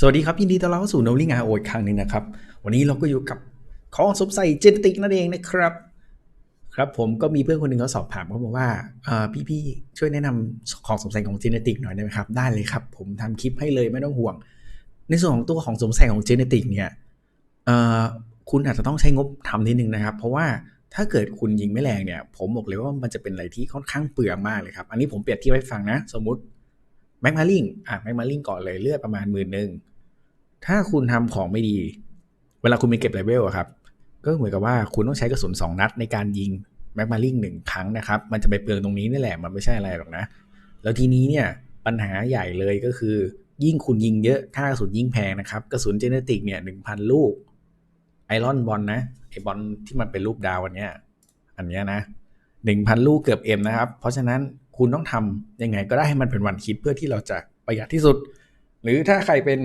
สวัสดีครับ ยินดีต้อนรับเข้าสู่โนลิงาโออีกครั้งหนึ่งนะครับ วันนี้เราก็อยู่กับของสมใส่เจนติกนั่นเองนะครับ ครับผมก็มีเพื่อนคนหนึ่งเขาสอบถามเขาบอกว่าอ่พี่ๆช่วยแนะนำของสมใส่ของเจนติกหน่อยได้ไหมครับ ได้เลยครับ ผมทำคลิปให้เลยไม่ต้องห่วง ในส่วนของตัวของสมใส่ของเจนติกเนี่ยเออคุณอาจจะต้องใช้งบทำนิดนึงนะครับ เพราะว่าถ้าเกิดคุณยิงไม่แรงเนี่ย ผมบอกเลยว่ามันจะเป็นอะไรที่ค่อนข้างเปลืองมากเลยครับ อันนี้ผมเปรียบเทียบให้ฟังนะ สมมติ แม็กมาลิงอะแม็กมาลิงก่อนเลยเลือดประมาณหมื่นหนึ่งถ้าคุณทำของไม่ดี เวลาคุณไปเก็บเลเวลอะครับ ก็เหมือนกับว่าคุณต้องใช้กระสุน2นัดในการยิงแม็กมาลิงหนึ่งครั้งนะครับ มันจะไปเปลืองตรงนี้นี่แหละ มันไม่ใช่อะไรหรอกนะ แล้วทีนี้เนี่ยปัญหาใหญ่เลยก็คือ ยิ่งคุณยิงเยอะค่ากระสุนยิ่งแพงนะครับ กระสุนเจเนติกเนี่ยหนึ่งพันลูก ไอรอนบอลนะไอบอลที่มันเป็นรูปดาวอันเนี้ยอันเนี้ยนะหนึ่งพันลูกเกือบเอ็มนะครับ เพราะฉะนั้น คุณต้องทำยังไงก็ได้ให้มันเป็นวันคิดเพื่อที่เราจะประหยัดที่สุด หรือถ้าใครเป็น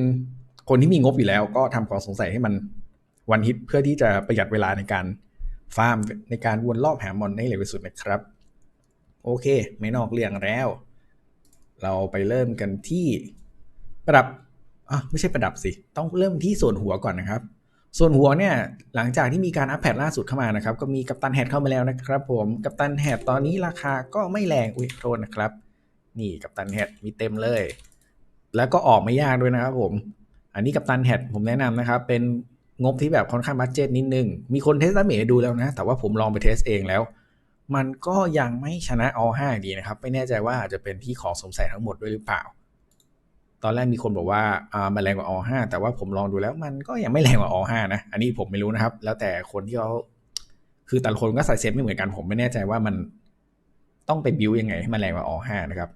คนที่มีงบอยู่แล้ว ก็ทำของสงสัยให้มันวันฮิตเพื่อที่จะประหยัดเวลาในการฟาร์มในการวนรอบหามอนให้เร็วที่สุดนะครับ โอเค ไม่นอกเรื่องแล้ว เราไปเริ่มกันที่ประดับอะไม่ใช่ประดับสิ ต้องเริ่มที่ส่วนหัวก่อนนะครับ ส่วนหัวเนี่ยหลังจากที่มีการอัปเดตล่าสุดเข้ามานะครับ ก็มีกัปตันแฮดเข้ามาแล้วนะครับผมกัปตันแฮดตอนนี้ราคาก็ไม่แรงอุ้ยโทษนะครับ นี่กัปตันแฮดมีเต็มเลย แล้วก็ออกไม่ยากด้วยนะครับผม อันนี้กับตันแฮดผมแนะนำนะครับ เป็นงบที่แบบค่อนข้างบัดเจตนิดนึง มีคนเทสดาเมดูแล้วนะ แต่ว่าผมลองไปเทสเองแล้ว มันก็ยังไม่ชนะอ5ดีนะครับ ไม่แน่ใจว่าอาจจะเป็นที่ของสงสัยทั้งหมดด้วยหรือเปล่า ตอนแรกมีคนบอกว่าอ่ามันแรงกว่าอ5แต่ว่าผมลองดูแล้วมันก็ยังไม่แรงกว่าอ5นะ อันนี้ผมไม่รู้นะครับ แล้วแต่คนที่เขาคือแต่ละคนก็ใส่เซฟไม่เหมือนกัน ผมไม่แน่ใจว่ามันต้องไปบิวยังไงให้มันแรงกว่าอ5นะครับ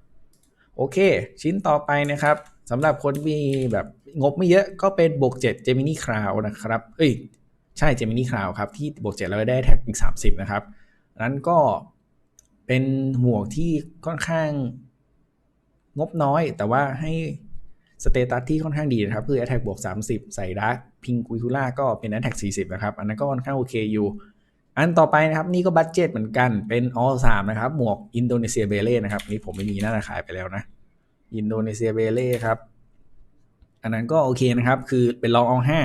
โอเค ชิ้นต่อไปนะครับสำหรับคนที่มีแบบงบไม่เยอะก็เป็นบวก7 Gemini Cloud นะครับ เอ้ย ใช่ Gemini Cloud ครับ ที่บวก7แล้วได้แท็กอีก 30 นะครับ นั้นก็เป็นหมวกที่ค่อนข้างงบน้อย แต่ว่าให้ สเตตัสที่ค่อนข้างดีนะครับ คือ Attack บวก 30 ใส่ดาร์กพิงกุยคูล่าก็เป็น Attack 40 นะครับ อันนั้นก็ค่อนข้างโอเคอยู่ อันต่อไปนะครับ นี่ก็บัตเจ็ตเหมือนกันเป็น All 3นะครับ หมวกอินโดนีเซียเบเล่นะครับ นี่ผมไม่มีน่าจะขายไปแล้วนะ อินโดนีเซียเบเล่ครับ อันนั้นก็โอเคนะครับ คือเป็นลองเอาห้า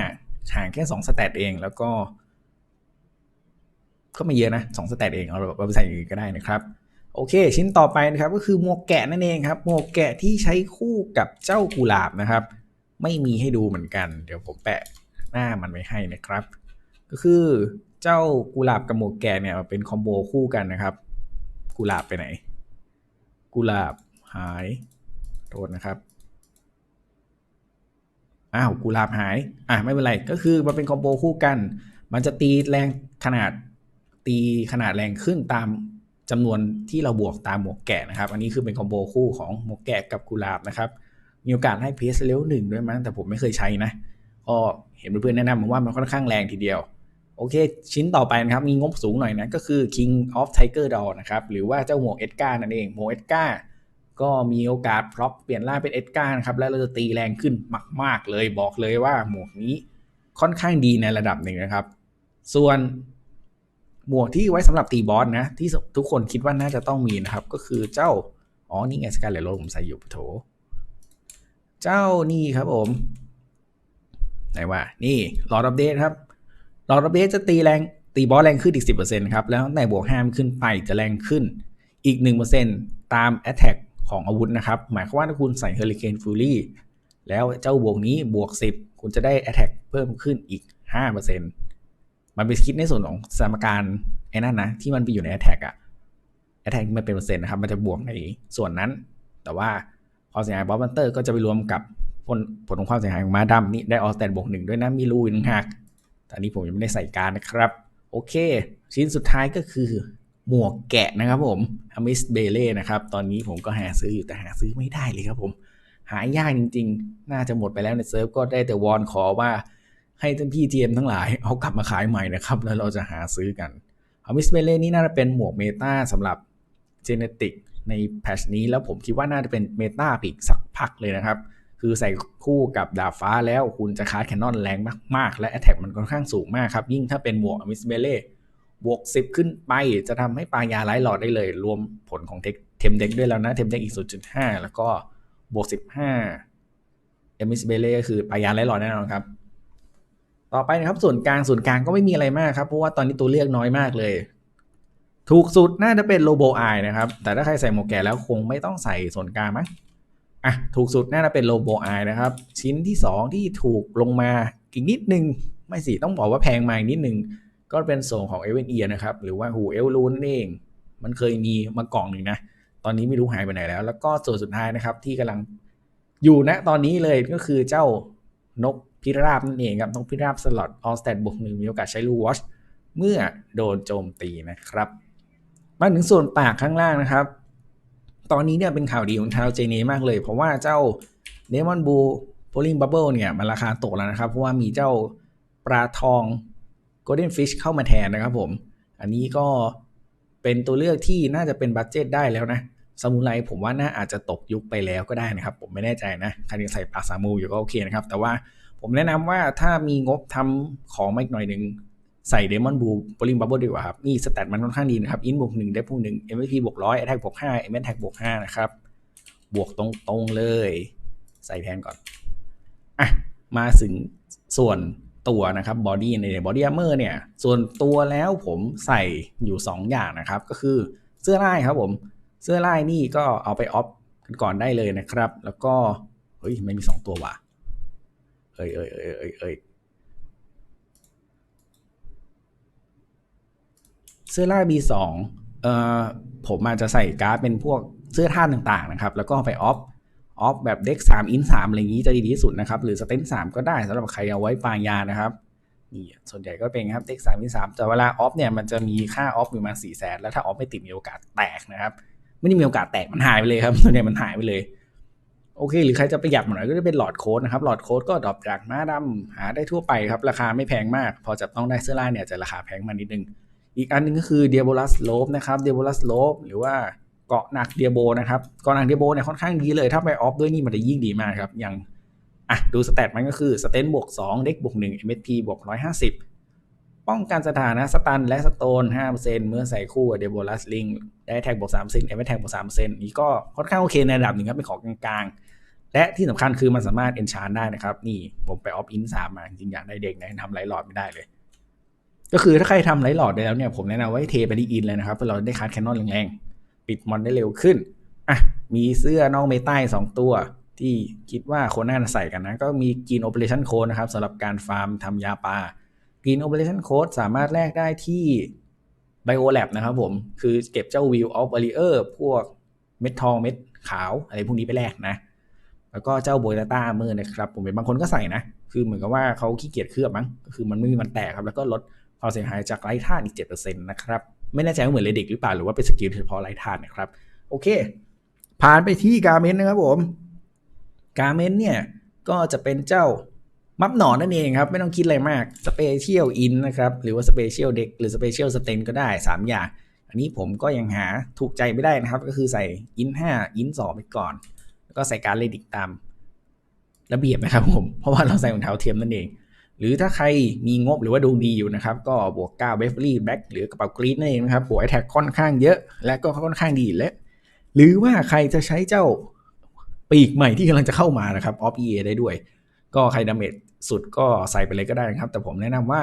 ห่างแค่สองสแตทเองแล้วก็ก็ไม่เยอะนะสองสแตทเองเอาไปใส่อื่นก็ได้นะครับ โอเค ชิ้นต่อไปนะครับก็คือหมวกแกะนั่นเองครับหมวกแกะที่ใช้คู่กับเจ้ากุหลาบนะครับ ไม่มีให้ดูเหมือนกัน เดี๋ยวผมแปะหน้ามันไว้ให้นะครับ ก็คือเจ้ากุหลาบกับหมวกแกะเนี่ยเป็นคอมโบคู่กันนะครับ กุหลาบไปไหน กุหลาบหายโทษนะครับอ้าวกุหลาบหายอะไม่เป็นไรก็คือมันเป็นคอมโบคู่กัน มันจะตีแรงขนาดตีขนาดแรงขึ้นตาม จำนวนที่เราบวกตามหมวกแกะนะครับ อันนี้คือเป็นคอมโบคู่ของหมวกแกะกับกุหลาบนะครับ มีโอกาสให้เพสเลเวลหนึ่งด้วยมั้งแต่ผมไม่เคยใช้นะก็เห็นเพื่อนๆแนะนำมาว่ามันค่อนข้างแรงทีเดียว โอเค ชิ้นต่อไปนะครับ มีงบสูงหน่อยนะ ก็คือ King of Tiger Doll นะครับ หรือว่าเจ้าหมวกเอ็ดการ์นั่นเองหมวกเอ็ดการ์ก็มีโอกาสพร็อพเปลี่ยนร่างเป็นเอ็ดการ์นะครับ แล้วเราจะตีแรงขึ้นมาก ๆ เลยบอกเลยว่าหมวกนี้ค่อนข้างดีในระดับหนึ่งนะครับ ส่วน หมวกที่ไว้สำหรับตีบอสนะ ที่ทุกคนคิดว่าน่าจะต้องมีนะครับ ก็คือเจ้า อ๋อ นี่ไงสกายเลโรผมใส่อยู่โถ เจ้านี่ครับผม ไหนว่า นี่ลอร์ดอัปเดตครับลอร์ดอัปเดตจะตีแรง ตีบอสแรงขึ้นอีก 10%ครับ แล้วตั้งแต่บวก5ขึ้นไปจะแรงขึ้นอีก 1%ตาม Attack ของอาวุธนะครับ หมายความว่าถ้าคุณใส่ Hurricane Fury แล้วเจ้าบวกนี้บวก 10 คุณจะได้ Attack เพิ่มขึ้นอีก 5% มันเป็นคิดในส่วนของสมการไอ้นั่นนะที่มันไปอยู่ใน Attack อะ Attack มันเป็นเปอร์เซ็นต์นะครับ มันจะบวกในส่วนนั้น แต่ว่าความเสียหายบอสบันเตอร์ก็จะไปรวมกับผลผลของความเสียหายของมาดำนี่ได้ออสแตนบวกหนึ่งด้วยนะมีรูอีกหักแต่นี้ผมยังไม่ได้ใส่การนะครับ โอเค ชิ้นสุดท้ายก็คือหมวกแกะนะครับผมอมิสเบเล่นะครับ ตอนนี้ผมก็หาซื้ออยู่แต่หาซื้อไม่ได้เลยครับผม หายากจริง ๆ น่าจะหมดไปแล้วในเซิร์ฟก็ได้แต่วอนขอว่า ให้ท่านพี่ทีเอ็มทั้งหลายเอากลับมาขายใหม่นะครับ แล้วเราจะหาซื้อกันอมิสเบเล่นี่น่าจะเป็นหมวกเมตาสำหรับเจเนติกในแพชนี้แล้วผมคิดว่าน่าจะเป็นเมตาปีกสักพักเลยนะครับ คือใส่คู่กับดาบฟ้าแล้วคุณจะคาร์ดแคนนอนแรงมาก ๆ และแอตแทกมันค่อนข้างสูงมากครับ ยิ่งถ้าเป็นหมวกอมิสเบเล่บวก 10 ขึ้นไปจะทำให้ปายาไร้หลอดได้เลย รวมผลของเทมเด็กด้วยแล้วนะเทมเด็กอีก 0.5 แล้วก็บวก 15เอมิสเบเล่ก็คือปลายาไร้หลอดแน่นอนครับ ต่อไปนะครับส่วนกลางส่วนกลางก็ไม่มีอะไรมากครับเพราะว่าตอนนี้ตัวเลือกน้อยมากเลย ถูกสุดน่าจะเป็นโลโบไอนะครับ แต่ถ้าใครใส่หมวกแก่แล้วคงไม่ต้องใส่ส่วนกลางมั้งอะถูกสุดน่าจะเป็นโลโบไอนะครับ ชิ้นที่ 2 ที่ถูกลงมาอีกนิดนึง ไม่สิต้องบอกว่าแพงมาอีกนิดนึง ก็เป็นส่งของเอเวนเอียนะครับ หรือว่าหูเอลลูนนเอง มันเคยมีมากล่องหนึ่งนะ ตอนนี้ไม่รู้หายไปไหนแล้ว แล้วก็ส่วนสุดท้ายนะครับที่กำลังอยู่ณตอนนี้เลยก็คือเจ้า นกพิราบนั่นเองครับนกพิราบสล็อตออสแตดบวกหนึ่งมีโอกาสใช้ลูวอชเมื่อโดนโจมตีนะครับ มาถึงส่วนปากข้างล่างนะครับ ตอนนี้เนี่ยเป็นข่าวดีของทาวเจเนมากเลย เพราะว่าเจ้าเนมอนบูโพลิงบับเบิลเนี่ยมันราคาตกแล้วนะครับ เพราะว่ามีเจ้าปลาทองโกลเด้นฟิชเข้ามาแทนนะครับผม อันนี้ก็เป็นตัวเลือกที่น่าจะเป็นบัตเจตได้แล้วนะ ซามูไรผมว่าน่าอาจจะตกยุคไปแล้วก็ได้นะครับ ผมไม่แน่ใจนะใครยังใส่ปากซามูอยู่ก็โอเคนะครับ แต่ว่าผมแนะนำว่าถ้ามีงบทำของมาอีกหน่อยหนึ่งใส่เดมอนบูโ o ลิงบับเบิลดีกว่าครับ นี่สแตทมันค่อนข้างดีนะครับ อินบวกหนึ่งได้บวกหนึ่งเอ็มพีบวกร้อยแทแทกบวกห้าเอ็มแท็กบวกห้านะครับ บวกตรงๆเลย ใส่แทนก่อน อะ มาถึงส่วนตัวนะครับบอดี้ในบอดี้อาร์เมอร์เนี่ย ส่วนตัวแล้วผมใส่อยู่ 2 อย่างนะครับ ก็คือเสื้อลายครับผม เสื้อลายนี่ก็เอาไปออฟกันก่อนได้เลยนะครับ แล้วก็ เฮ้ยไม่มี 2 ตัวว่ะเอ้ยเอ้ยเอ้ยเอ้ยเอ้ยเสื้อลาย B2 เอ่อผมอาจจะใส่การ์ดเป็นพวกเสื้อท่านต่างๆนะครับ แล้วก็ไปออฟออฟแบบเด็ก3อิน3อะไรอย่างนี้จะดีที่สุดนะครับ หรือสเตน3ก็ได้สำหรับใครเอาไว้ปางยานะครับนี่ส่วนใหญ่ก็เป็นครับเด็ก3อิน3แต่เวลาออฟเนี่ยมันจะมีค่าออฟอยู่มา4แสนแล้วถ้าออฟไม่ติดมีโอกาสแตกนะครับ ไม่ได้มีโอกาสแตกมันหายไปเลยครับส่วนใหญ่มันหายไปเลย โอเค หรือใครจะประหยัดหน่อยก็จะเป็นหลอดโค้ดนะครับหลอดโค้ดก็ดรอปจากม้าดำหาได้ทั่วไปครับ ราคาไม่แพงมาก พอจับต้องได้เสื้อลายเนี่ยจะราคาแพงมานิดนึง อีกอันนึงก็คือเดียโบลัสโลบนะครับเดียโบลัสโลบหรือว่าเกาะหนักเดียโบนะครับเกาะหนักเดียโบเนี่ยค่อนข้างดีเลย ถ้าไปออฟด้วยนี่มันจะยิ่งดีมากครับอย่างอะดูสเตตมันก็คือสเตนบวก2เด็กบวก1 MSP บวก150 ป้องกันสถานะสตันและสโตน 5%เมื่อใส่คู่เดโบลัสลิงได้แท็กบวก3%เอ็มแท็กบวก3%นี่ก็ค่อนข้างโอเคในระดับหนึ่งครับ เป็นของกลางๆ และที่สำคัญคือมันสามารถเอนชานได้นะครับ นี่ผมไปออฟอินสามมาจริงอยากได้เด็กนะทำไลหลอดไม่ได้เลย ก็คือถ้าใครทำไลหลอดได้แล้วเนี่ยผมแนะนำว่าให้เทไปที่อินเลยนะครับเพื่อเราได้คัดแคนนอนแรงๆปิดมอนได้เร็วขึ้นอะมีเสื้อนอกเมตาสองตัวที่คิดว่าคนน่าจะใส่กันนะ ก็มีกินโอเปอเรชั่นโคนะครับสำหรับการฟาร์มทำยาปลา กินโอเปอเรชั่นโค้ดสามารถแลกได้ที่ BioLab นะครับผม คือเก็บเจ้า Wheel of Barrier พวกเม็ดทองเม็ดขาวอะไรพวกนี้ไปแลกนะ แล้วก็เจ้าโบยต้าเมอร์นะครับ ผมเห็นบางคนก็ใส่นะ คือเหมือนกับว่าเขาขี้เกียจเคลือบมั้งก็คือมันไม่มีมันแตกครับ แล้วก็ลดความเสียหายจากไร้ธาตุอีก 7%นะครับ ไม่แน่ใจว่าเหมือนเลดิกหรือเปล่า หรือว่าเป็นสกิลเฉพาะไร้ธาตุนะครับ โอเค ผ่านไปที่การเมนนะครับผมการเมนเนี่ย ก็จะเป็นเจ้า มับหนอนนั่นเองครับ ไม่ต้องคิดอะไรมากสเปเชียลอินนะครับ หรือว่าสเปเชียลเด็กหรือสเปเชียลสเตนก็ได้ 3 อย่าง อันนี้ผมก็ยังหาถูกใจไม่ได้นะครับ ก็คือใส่อิน5อิน2ไปก่อน แล้วก็ใส่การเลดิกตามระเบียบนะครับผม เพราะว่าเราใส่รองเท้าเทียมนั่นเอง หรือถ้าใครมีงบหรือว่าดวงดีอยู่นะครับ ก็บวก9เบฟลี่แบ็กหรือกระเป๋ากรีนนั่นเองนะครับบวกไอแท็กค่อนข้างเยอะ และก็ค่อนข้างดีและ หรือว่าใครจะใช้เจ้าปีกใหม่ที่กำลังจะเข้ามานะครับออฟเอได้ด้วย ก็ใครดาเมจสุดก็ใส่ไปเลยก็ได้นะครับ แต่ผมแนะนำว่า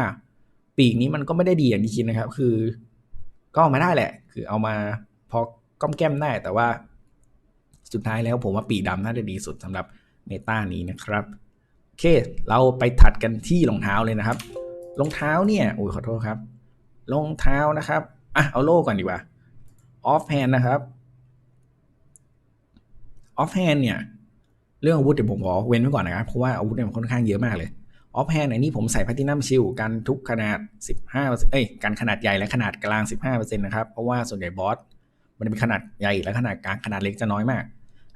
ปีกนี้มันก็ไม่ได้ดีอย่างที่คิดนะครับ คือ ก็เอามาได้แหละ คือเอามาพอก้อมแก้มได้แต่ว่าสุดท้ายแล้วผมว่าปีกดำน่าจะดีสุดสำหรับเมตานี้นะครับ โอเค เราไปถัดกันที่รองเท้าเลยนะครับ รองเท้าเนี่ยโอ้ยขอโทษครับ รองเท้านะครับ อะ เอาโล่ก่อนดีกว่าออฟแฮนนะครับออฟแฮนเนี่ย เรื่องอาวุธเดี๋ยวผมขอเว้นไว้ก่อนนะครับ เพราะว่าอาวุธเนี่ยมันค่อนข้างเยอะมากเลยออฟแฮนด์อันนี้ผมใส่พัตินัมชิลกันทุกขนาด 15เอ้ยกันขนาดใหญ่และขนาดกลาง 15%นะครับ เพราะว่าส่วนใหญ่บอสมันเป็นขนาดใหญ่และขนาดกลางขนาดเล็กจะน้อยมาก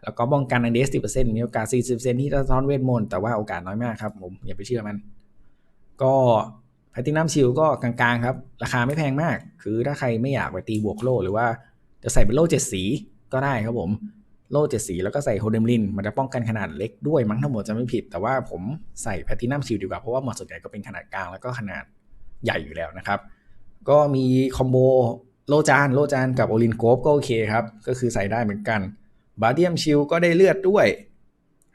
แล้วก็ป้องกันอันเดส10%มีโอกาส 40%ที่จะซ้อนเวทมนต์แต่ว่าโอกาสน้อยมากครับผมอย่าไปเชื่อมัน ก็แพตินัมชิลก็กลางๆครับ ราคาไม่แพงมาก คือถ้าใครไม่อยากไปตีบวกโล่หรือว่าจะใส่เป็นโล่เจ็ดสีก็ได้ครับผม โล่เจ็ดสีแล้วก็ใส่โฮเดมลินมันจะป้องกันขนาดเล็กด้วยมั้งทั้งหมดจะไม่ผิด แต่ว่าผมใส่แพทินัมชิลดีกว่าเพราะว่าหมดส่วนใหญ่ก็เป็นขนาดกลางแล้วก็ขนาดใหญ่อยู่แล้วนะครับ ก็มีคอมโบโลจานโลจานกับโอลินโกฟก็โอเคครับ ก็คือใส่ได้เหมือนกันบาเดียมชิลก็ได้เลือดด้วย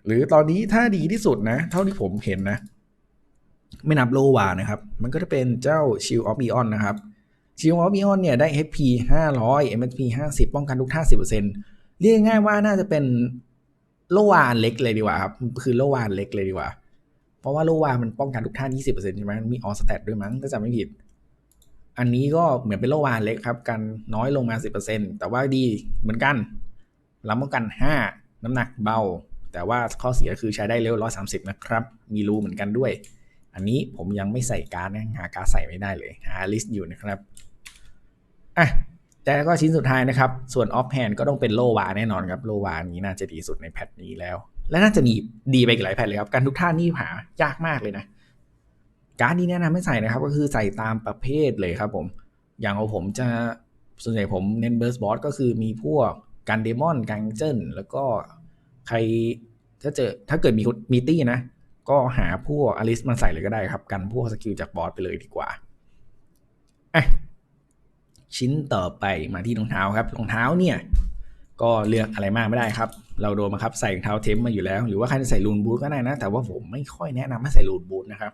หรือตอนนี้ถ้าดีที่สุดนะ เท่าที่ผมเห็นนะ ไม่นับโลวานะครับ มันก็จะเป็นเจ้า Shield of Beyond นะครับ Shield of Beyond เนี่ยได้ HP 500 MSP 50 ป้องกันทุกท่า10% เรียกง่ายว่าน่าจะเป็นโลวานเล็กเลยดีกว่าครับ คือโลวานเล็กเลยดีกว่า เพราะว่าโลวานมันป้องกันทุกท่า20%ใช่ไหมมีออสแตทด้วยมั้งถ้าจำไม่ผิด อันนี้ก็เหมือนเป็นโลวานเล็กครับ กันน้อยลงมา 10%แต่ว่าดีเหมือนกันรับป้องกัน 5 น้ำหนักเบา แต่ว่าข้อเสียคือใช้ได้เร็ว 130 นะครับ มีรูเหมือนกันด้วย อันนี้ผมยังไม่ใส่การ์ดนะหาการ์ดใส่ไม่ได้เลย หาลิสต์อยู่นะครับ อะ แต่ก็ชิ้นสุดท้ายนะครับ ส่วนออฟแฮนก็ต้องเป็นโลวาแน่นอนครับ โลวานี้น่าจะดีสุดในแพทนี้แล้ว และน่าจะมีดีไปอีกหลายแพทเลยครับการทุกท่านี่หายากมากเลยนะ การนี้แนะนำให้ใส่นะครับ ก็คือใส่ตามประเภทเลยครับผม อย่างของผมจะส่วนใหญ่ผมเน้นเบิร์สบอสก็คือมีพวกการเดมอนการเจิ้นแล้วก็ใครถ้าเจอถ้าเกิดมีมีตี้นะ ก็หาพวกอลิสมาใส่เลยก็ได้ครับ กันพวกสกิลจากบอสไปเลยดีกว่าอะ ชิ้นต่อไปมาที่รองเท้าครับรองเท้าเนี่ยก็เลือกอะไรมากไม่ได้ครับ เราโดนมาครับใส่รองเท้าเทมมาอยู่แล้ว หรือว่าใครจะใส่ลูนบูทก็ได้นะ แต่ว่าผมไม่ค่อยแนะนำให้ใส่ลูนบูทนะครับ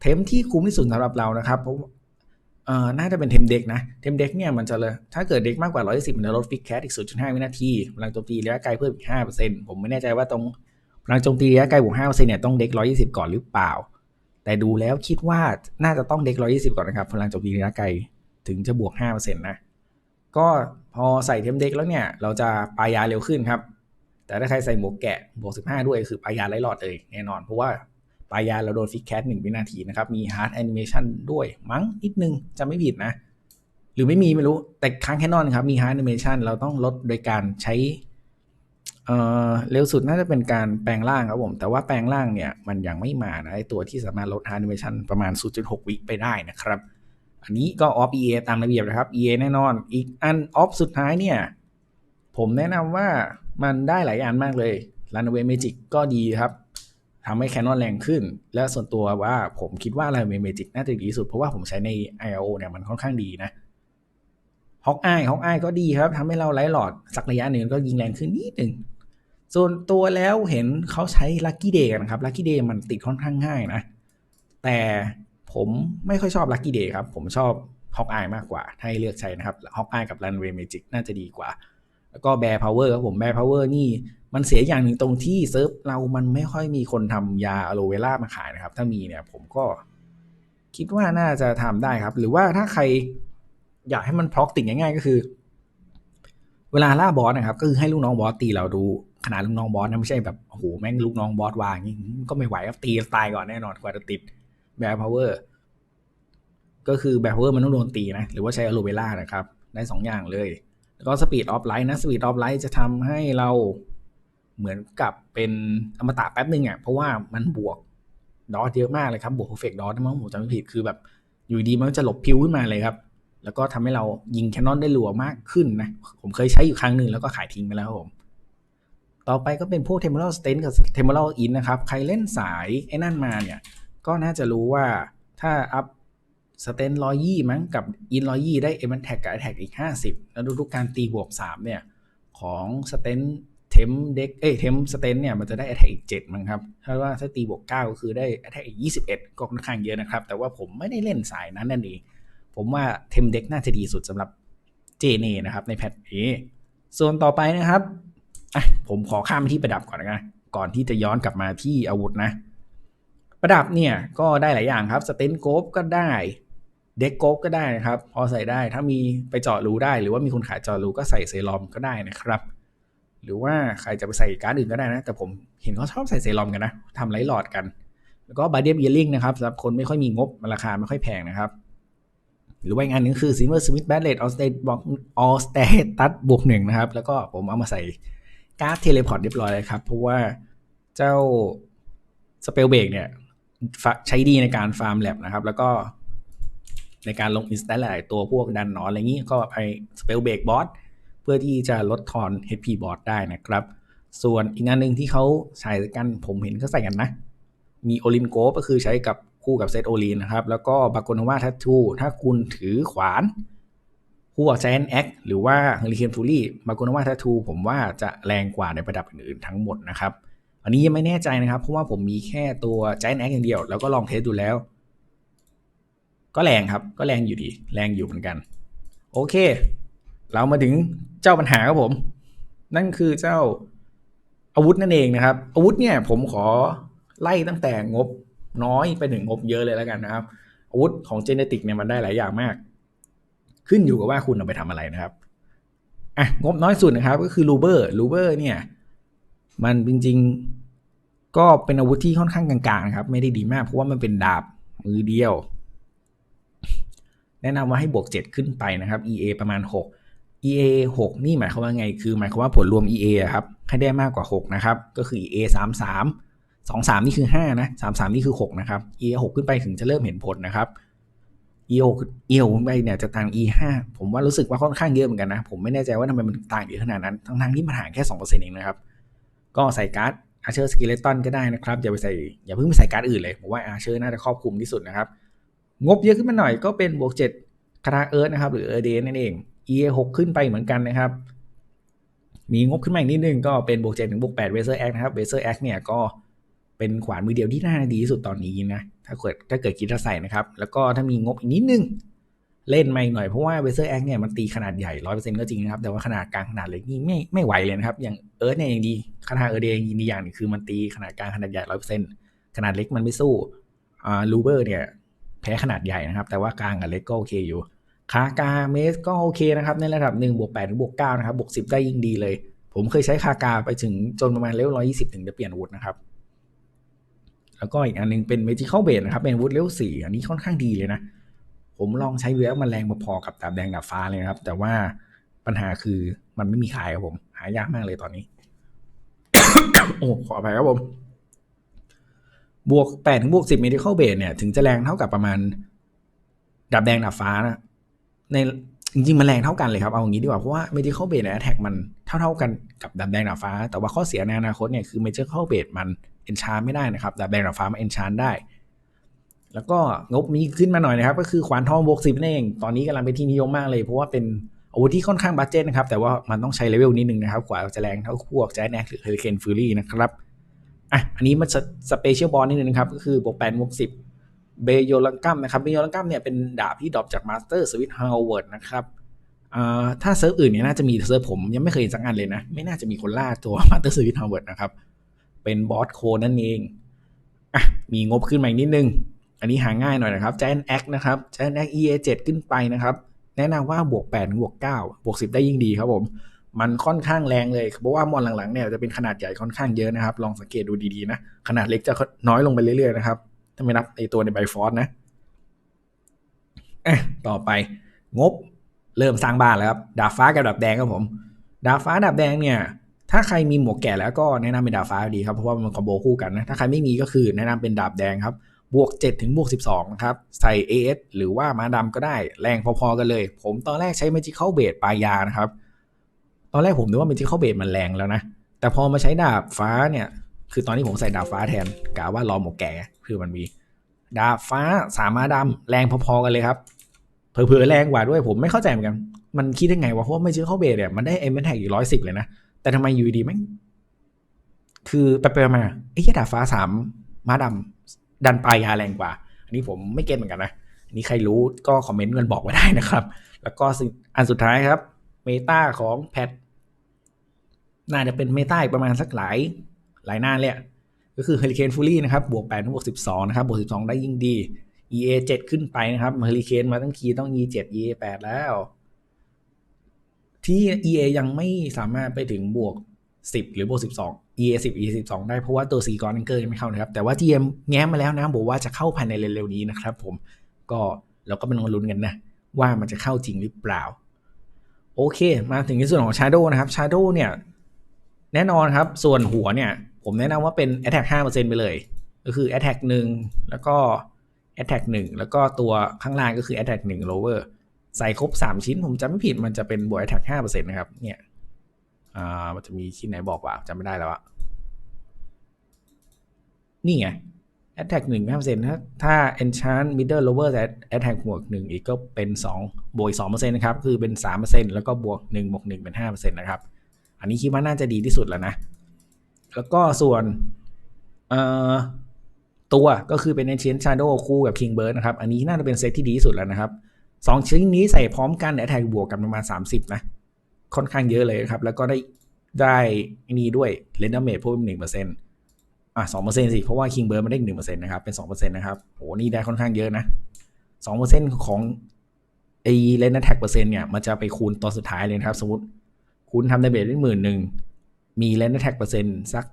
เทมที่คุ้มที่สุดสำหรับเรานะครับเพราะเอ่อน่าจะเป็นเทมเด็กนะ เทมเด็กเนี่ยมันจะเลยถ้าเกิดเด็กมากกว่า 110มันจะลดฟิกแคสอีก 0.5 วินาทีพลังโจมตีระยะไกลเพิ่มอีก 5%ผมไม่แน่ใจว่าตรงพลังโจมตีระยะไกลบวก5%เนี่ยต้องเด็ก 120 ก่อนหรือเปล่า แต่ดูแล้วคิดว่าน่าจะต้องเด็ก 120 ก่อนนะครับพลังโจมตีระยะไกล ถึงจะบวก 5%นะ ก็พอใส่เทมเด็กแล้วเนี่ย เราจะปายาเร็วขึ้นครับ แต่ถ้าใครใส่หมวกแกะบวก 15 ด้วยคือปายาไร้หลอดเลยแน่นอน เพราะว่าปายาเราโดนฟิกแคสหนึ่งวินาทีนะครับ มีฮาร์ดแอนิเมชันด้วยมั้งนิดนึงจะไม่ผิดนะ หรือไม่มีไม่รู้แต่ครั้งแค่นอนครับมีฮาร์ดแอนิเมชันเราต้องลดโดยการใช้เออเร็วสุดน่าจะเป็นการแปลงร่างครับผม แต่ว่าแปลงร่างเนี่ย มันยังไม่มานะไอตัวที่สามารถลดฮาร์ดแอนิเมชันประมาณ 0.6 วิไปได้นะครับ อันนี้ก็ออฟ EA ตามระเบียบนะครับ EA แน่นอน อีกอันออฟสุดท้ายเนี่ย ผมแนะนำว่ามันได้หลายอันมากเลย Runaway Magic ก็ดีครับทำให้แคนนอนแรงขึ้น และส่วนตัวว่าผมคิดว่า Runaway Magic น่าจะดีที่สุด เพราะว่าผมใช้ใน IO เนี่ยมันค่อนข้างดีนะฮอกอายฮอกอายก็ดีครับทำให้เราไล่หลอดสักระยะหนึ่งก็ยิงแรงขึ้นนิดหนึ่งส่วนตัวแล้วเห็นเขาใช้ Lucky Day กันนะครับ Lucky Day มันติดค่อนข้างง่ายนะ แต่ ผมไม่ค่อยชอบ Lucky Day ครับ ผมชอบฮอกอายมากกว่า ถ้าให้เลือกใช้นะครับฮอกอายกับ Runway Magic น่าจะดีกว่า แล้วก็แบร์พาวเวอร์ครับผมแบร์พาวเวอร์นี่มันเสียอย่างหนึ่งตรงที่เซิร์ฟเรามันไม่ค่อยมีคนทำยาอะโลเวล่ามาขายนะครับ ถ้ามีเนี่ยผมก็คิดว่าน่าจะทำได้ครับ หรือว่าถ้าใครอยากให้มันพล็อกติดง่ายๆก็คือ เวลาล่าบอสนะครับ ก็คือให้ลูกน้องบอสตีเราดูขนาดลูกน้องบอสนะไม่ใช่แบบโอ้โหแม่งลูกน้องบอสวางอย่างนี้ก็ไม่ไหวครับตีตายก่อนแน่นอนกว่าจะติด แบร์พาวเวอร์ก็คือแบร์พาวเวอร์มันต้องโดนตีนะ หรือว่าใช้อะโลเวล่านะครับ ได้สองอย่างเลย แล้วก็สปีดออฟไลท์นะสปีดออฟไลท์จะทำให้เราเหมือนกับเป็นอมตะแป๊บนึงอะเพราะว่ามันบวกดอทเยอะมากเลยครับ บวกเพอร์เฟกดอทมั้งผมจำไม่ผิดคือแบบอยู่ดีมันจะหลบพิวขึ้นมาเลยครับ แล้วก็ทำให้เรายิงแคนนอนได้รัวมากขึ้นนะ ผมเคยใช้อยู่ครั้งหนึ่งแล้วก็ขายทิ้งไปแล้วครับผม ต่อไปก็เป็นพวกเทม p ร r ลสเตนกับเทม p ร r ลอินนะครับ ใครเล่นสายไอ้นั่นมาเนี่ย ก็น่าจะรู้ว่าถ้าอัพสเตนร้อยยี่มั้งกับอินร้อยยี่ได้เอ็มแท็กกับแท็กอีกห้าสิบแล้วทุกการตีบวกสามเนี่ย ของสเตนเทมเด็กเอ้ยเทมสเตนเนี่ยมันจะได้ Attack อีก7มั้งครับถ้าว่าถ้าตีบวก 9 ก็คือได้ Attack อีก 21 ก็ค่อนข้างเยอะนะครับ แต่ว่าผมไม่ได้เล่นสายนั้นนั่นเองผมว่าเทมเด็กน่าจะดีสุดสำหรับเจเนนะครับในแพทนี้ ส่วนต่อไปนะครับอะผมขอข้ามไปที่ประดับก่อนนะก่อนที่จะย้อนกลับมาที่อาวุธนะ ประดับเนี่ยก็ได้หลายอย่างครับสเตนโกฟก็ได้เด็กโกฟก็ได้นะครับ พอใส่ได้ถ้ามีไปเจาะรูได้ หรือว่ามีคนขายเจาะรูก็ใส่เซรอมก็ได้นะครับ หรือว่าใครจะไปใส่การ์ดอื่นก็ได้นะ แต่ผมเห็นเขาชอบใส่เซรอมกันนะทำไลท์หลอดกัน แล้วก็บาเดียมเยลลิงนะครับสำหรับคนไม่ค่อยมีงบราคาไม่ค่อยแพงนะครับ หรือว่าอีกอันนึงคือซินเวอร์สมิธแบทเลตออสเตทบอกออสเตตัสบวกหนึ่งนะครับ แล้วก็ผมเอามาใส่การ์ดเทเลพอร์ตเรียบร้อยเลยครับเพราะว่าเจ้าสเปลเบรกเนี่ย ใช้ดีในการฟาร์มแลบนะครับ แล้วก็ในการลงอินสแตนหลายตัวพวกดันนอนอะไรอย่างนี้ ก็ไปสเปลเบรกบอสเพื่อที่จะลดทอน HP บอร์ดได้นะครับ ส่วนอีกงานหนึ่งที่เขาใช้กันผมเห็นเขาใส่กันนะ มีโอลินโกก็คือใช้กับคู่กับเซตโอลินนะครับ แล้วก็บาโกนวาทัตทูถ้าคุณถือขวานคู่กับแซนแอ็กหรือว่าเฮลิเคนฟูลี่บาโกนวาทัตทูผมว่าจะแรงกว่าในประดับอื่นๆทั้งหมดนะครับ อันนี้ยังไม่แน่ใจนะครับ เพราะว่าผมมีแค่ตัว Giant Axe อย่างเดียว แล้วก็ลองเทสดูแล้ว ก็แรงครับ ก็แรงอยู่ดี แรงอยู่เหมือนกัน โอเค เรามาถึงเจ้าปัญหาครับผม นั่นคือเจ้าอาวุธนั่นเองนะครับ อาวุธเนี่ยผมขอไล่ตั้งแต่งบน้อยไปถึงงบเยอะเลยแล้วกันนะครับ อาวุธของเจเนติกเนี่ยมันได้หลายอย่างมาก ขึ้นอยู่กับว่าคุณเอาไปทำอะไรนะครับอะงบน้อยสุดนะครับ ก็คือลูเบอร์ลูเบอร์เนี่ย มันจริงๆ ก็เป็นอาวุธที่ค่อนข้างกลางๆนะครับ ไม่ได้ดีมากเพราะว่ามันเป็นดาบมือเดียว แนะนำว่าให้บวก 7 ขึ้นไปนะครับ EA ประมาณ 6 EA 6 นี่หมายความว่าไง คือหมายความว่าผลรวม EA ครับ ให้ได้มากกว่า 6 นะครับ ก็คือ EA 33 23 นี่คือ 5 นะ 33 นี่คือ 6 นะครับ EA 6 ขึ้นไปถึงจะเริ่มเห็นผลนะครับ EO EO ขึ้นไปเนี่ยจะต่าง E 5ผมว่ารู้สึกว่าค่อนข้างเยอะเหมือนกันนะ ผมไม่แน่ใจว่าทำไมมันต่างเยอะขนาดนั้น ทั้งๆที่มันห่างแค่2%เองนะครับ ก็ใส่การ์ด Archer Skeleton ก็ได้นะครับ อย่าไปใส่อย่าเพิ่งไปใส่การ์ดอื่นเลยผมว่า Archer น่าจะครอบคลุมที่สุดนะครับ งบเยอะขึ้นมาหน่อยก็เป็นบวก7คาราเอิร์ธนะครับหรือเอเดนนั่นเอง EA 6ขึ้นไปเหมือนกันนะครับ มีงบขึ้นมาอีกนิดนึงก็เป็นบวก7ถึงบวก8 Razer X นะครับ Razer X เนี่ยก็เป็นขวานมือเดียวที่น่าดีที่สุดตอนนี้นะถ้าเกิดถ้าเกิดคิดจะใส่นะครับ แล้วก็ถ้ามีงบอีกนิดนึง เล่นมาอีกหน่อย เพราะว่า Razer X เนี่ยมันตีขนาดใหญ่100%ก็จริงนะครับ แต่ว่าขนาดกลางขนาดเล็กนี่ไม่ไม่ไหวเลยนะครับ อย่างเอิร์ธเนี่ยยังดีขนาดเอิร์ธเองดีอย่างนึงคือมันตีขนาดกลางขนาดใหญ่100%ขนาดเล็กมันไม่สู้อ่าลูเบอร์เนี่ยแพ้ขนาดใหญ่นะครับ แต่ว่ากลางกับเล็กก็โอเคอยู่คากาเมสก็โอเคนะครับ ในระดับ1บวก8ถึงบวก9นะครับบวก10 ได้ยิ่งดีเลย ผมเคยใช้คากาไปถึงจนประมาณเลเวล120 ถึงจะเปลี่ยนอาวุธนะครับ แล้วก็อีกอันนึงเป็น Magical b a s นะครับ เป็นอาวุธเลเวล4อันนี้ค่อนข้างดีเลยนะ ผมลองใช้ดูแล้วมันแรงพอๆกับดาบแดงดาบฟ้าเลยนะครับ แต่ว่าปัญหาคือมันไม่มีขายครับผม หายากมากเลยตอนนี้ โอ้ขออภัยครับผม บวก8ถึงบวก10 Medical b a s เนี่ย ถึงจะแรงเท่ากับประมาณดาบแดงดาบฟ้านะในจริงๆมันแรงเท่ากันเลยครับ เอาอย่างนี้ดีกว่า เพราะว่า Medical b a s ใน Attack มันเท่าๆกันกับดาบแดงดาบฟ้า แต่ว่าข้อเสียในอนาคตเนี่ยคือ Medical b a s มัน Enchant ไม่ได้นะครับดาบแดงดาบฟ้ามัน Enchant ได้ แล้วก็งบมีขึ้นมาหน่อยนะครับ ก็คือขวานทองบวกสิบนั่นเองตอนนี้กำลังเป็นที่นิยมมากเลยเพราะว่าเป็นอาวุธที่ค่อนข้างบัดเจตนะครับ แต่ว่ามันต้องใช้เลเวลนิดนึงนะครับกว่าจะแรงเท่าพวกแจ๊แน็กหรือเฮลิเคนฟูรี่นะครับอะอันนี้มันสเปเชียลบอลนิดนึงนะครับ ก็คือบวกแปดบวกสิบเบโยลังกัมนะครับเบโยลังกัมเนี่ยเป็นดาบที่ดรอปจากมาสเตอร์สวิตฮาวเวิร์ดนะครับอ่าถ้าเซิร์ฟอื่นเนี่ยน่าจะมีเซิร์ฟผมยังไม่เคยเห็นสักอันเลยนะ ไม่น่าจะมีคนล่าตัวมาสเตอร์สวิตฮาวเวิร์ดนะครับเป็นบอสโคนั่นเองอะมีงบขึ้นมาอีกนิดนึง อันนี้หาง่ายหน่อยนะครับ Giant X นะครับ Giant X EA 7 ขึ้นไปนะครับ แนะนำว่าบวก 8 บวก 9 บวก 10 ได้ยิ่งดีครับผม มันค่อนข้างแรงเลย เพราะว่ามอนหลังๆเนี่ยจะเป็นขนาดใหญ่ค่อนข้างเยอะนะครับ ลองสังเกตดูดีๆนะ ขนาดเล็กจะน้อยลงไปเรื่อยๆนะครับ ถ้าไม่นับไอตัวในไบฟอสนะต่อไปงบเริ่มสร้างบ้านแล้วครับ ดาบฟ้ากับดาบแดงครับผม ดาบฟ้าดาบแดงเนี่ยถ้าใครมีหมวกแก่แล้วก็แนะนำเป็นดาบฟ้าดีครับเพราะว่ามันคอมโบคู่กันนะถ้าใครไม่มีก็คือแนะนำเป็นดาบแดงครับ บวก 7 ถึงบวก 12 นะครับ ใส่ AS หรือว่าม้าดำก็ได้แรงพอๆกันเลย ผมตอนแรกใช้ Magical b a s ปลายานะครับ ตอนแรกผมนึกว่า Magical b a s มันแรงแล้วนะ แต่พอมาใช้ดาบฟ้าเนี่ย คือตอนนี้ผมใส่ดาบฟ้าแทนกะว่ารอหมวกแก่คือมันมีดาบฟ้าสามม้าดำแรงพอๆกันเลยครับเผลอๆแรงกว่าด้วยผมไม่เข้าใจเหมือนกัน มันคิดได้ไงวะเพราะว่า Magical b a s เนี่ยมันได้ m อ็มแท็กอีกร้อยสิบเลยนะ แต่ทำไมอยู่ดีๆไม่คือไปไปมาไอ้ดาบฟ้าสามม้าดำ ดันปลายยาแรงกว่า อันนี้ผมไม่เก็ตเหมือนกันนะอันนี้ใครรู้ก็คอมเมนต์กันบอกไว้ได้นะครับ แล้วก็อันสุดท้ายครับเมตาของแพทน่าจะเป็นเมตาอีกประมาณสักหลายหลายหน้าเลยก็คือ Hurricane Fury นะครับบวก8ถึงบวก12 นะครับ บวก 12 ได้ยิ่งดี EA 7 ขึ้นไปนะครับ Hurricane มาตั้งทีต้อง E 7 EA 8 แล้ว ที่ EA ยังไม่สามารถไปถึงบวก 10 หรือบวก 12 EA 10 EA 12 ได้เพราะว่าตัวซีกอนนังเกอร์ยังไม่เข้านะครับ แต่ว่า GM แง้มมาแล้วนะ บอกว่าจะเข้าภายในเร็วๆนี้นะครับผมก็เราก็มาลองลุ้นกันนะ ว่ามันจะเข้าจริงหรือเปล่า โอเค มาถึงในส่วนของ Shadow นะครับ Shadow เนี่ยแน่นอนครับ ส่วนหัวเนี่ย ผมแนะนำว่าเป็น Attack 5%ไปเลย ก็คือ Attack 1 แล้วก็ Attack 1 แล้วก็ตัวข้างล่างก็คือ Attack 1 Lower ใส่ครบ 3 ชิ้นผมจำไม่ผิดมันจะเป็นบวก Attack 5%นะครับเนี่ย อ่ามันจะมีชิ้นไหนบอกว่าจำไม่ได้แล้วอะนี่ไง attack 1 5%ถ้าถ้า enchant middle lower แต่ attack บวก1อีกก็เป็น2บวก2%นต์นะครับ คือเป็น3%แล้วก็บวก1บวก1เป็น5%นต์นะครับ อันนี้คิดว่าน่าจะดีที่สุดแล้วนะ แล้วก็ส่วนเอ่อตัวก็คือเป็น Ancient Shadow คู่กับ King Bird นะครับ อันนี้น่าจะเป็นเซตที่ดีที่สุดแล้วนะครับสองชิ้นนี้ใส่พร้อมกันแอ t แทกบวกกันประมาณ30นะ ค่อนข้างเยอะเลยครับ แล้วก็ได้ได้นี่ด้วยเลนด a เม e เพิ่มหนึ่งเปอร์เซ็นต์อะสองเปอร์เซ็นต์สิ เพราะว่า King Bird มันได้หนึ่งเปอร์เซ็นต์นะครับ เป็นสองเปอร์เซ็นต์นะครับโหนี่ได้ค่อนข้างเยอะนะสองเปอร์เซ็นต์ของไอ้เลน a แท็กเปอร์เซ็นต์เนี่ย มันจะไปคูณตอนสุดท้ายเลยนะครับ สมมติคุณทำได้เบสได้หมื่นหนึ่งมีเลน a แท็กเปอร์เซ็นต์สัก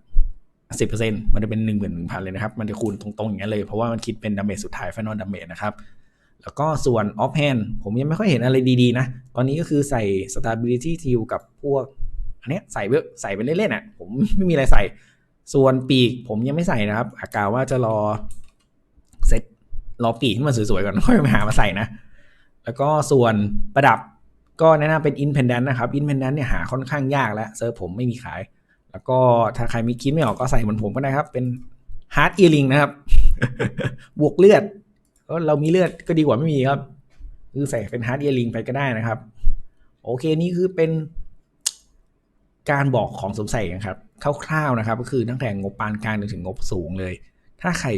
สิบเปอร์เซ็นต์มันจะเป็นหนึ่งหมื่นหนึ่งพันเลยนะครับ มันจะคูณตรงๆอย่างนี้เลย เพราะว่ามันคิดเป็นดาเมจสุดท้าย final damage นะครับ แล้วก็ส่วน off hand ผมยังไม่ค่อยเห็นอะไรดีๆนะ ตอนนี้ก็คือใส่ stability tool กับพวก อันเนี้ยใส่เวใส่ไปเล่นๆอะ ผมไม่มีอะไรใส่ ส่วนปีกผมยังไม่ใส่นะครับอากาว่าจะรอเซตรอปีกให้มันสวยๆก่อนค่อยไปหามาใส่นะ แล้วก็ส่วนประดับก็แนะนำเป็น independent นะครับ independent เนี่ยหาค่อนข้างยากแล้วเซิร์ฟผมไม่มีขาย แล้วก็ถ้าใครมีคิดไม่ออกก็ใส่เหมือนผมก็ได้ครับ เป็น hard earring นะครับ บวกเลือด ก็เรามีเลือดก็ดีกว่าไม่มีครับ คือใส่เป็น hard earring ไปก็ได้นะครับ โอเคนี่คือเป็นการบอกของสมใส่กันครับคร่าวๆนะครับ ก็คือตั้งแต่งบปานกลางจนถึงงบสูงเลย ถ้าใคร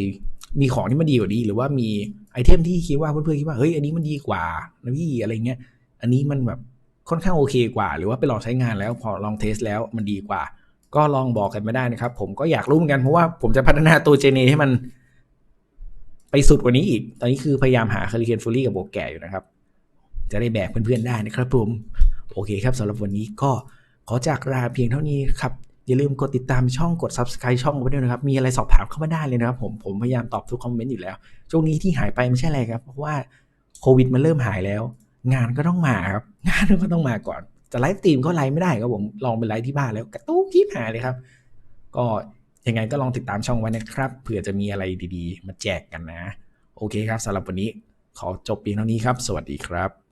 มีของที่มันดีกว่านี้หรือว่ามีไอเทมที่คิดว่าเพื่อนๆคิดว่าเฮ้ยอันนี้มันดีกว่านะพี่อะไรเงี้ย อันนี้มันแบบค่อนข้างโอเคกว่า หรือว่าไปลองใช้งานแล้วพอลองเทสแล้วมันดีกว่า ก็ลองบอกกันไม่ได้นะครับ ผมก็อยากรู้เหมือนกันเพราะว่าผมจะพัฒนาตัวเจเนให้มัน ไปสุดกว่านี้อีก ตอนนี้คือพยายามหาคาริเคนฟูลี่กับโบแก่อยู่นะครับ จะได้แบกเพื่อนๆได้นะครับผมโอเคครับสำหรับวันนี้ก็ขอจากลาเพียงเท่านี้ครับ อย่าลืมกดติดตามช่องกด subscribe ช่องไว้ด้วยนะครับ มีอะไรสอบถามเข้ามาได้เลยนะครับผมผมพยายามตอบทุกคอมเมนต์อยู่แล้ว ช่วงนี้ที่หายไปไม่ใช่อะไรครับ เพราะว่าโควิดมันเริ่มหายแล้ว งานก็ต้องมาครับ งานก็ต้องมาก่อน จะไลฟ์ตีมก็ไลฟ์ไม่ได้ครับผมลองไปไลฟ์ที่บ้านแล้วกระตุ้งคลิปหายเลยครับ ก็ ยังไงก็ลองติดตามช่องไว้นะครับเผื่อจะมีอะไรดีๆ มาแจกกันนะ โอเคครับสำหรับวันนี้ขอจบเพียงเท่านี้ครับ สวัสดีครับ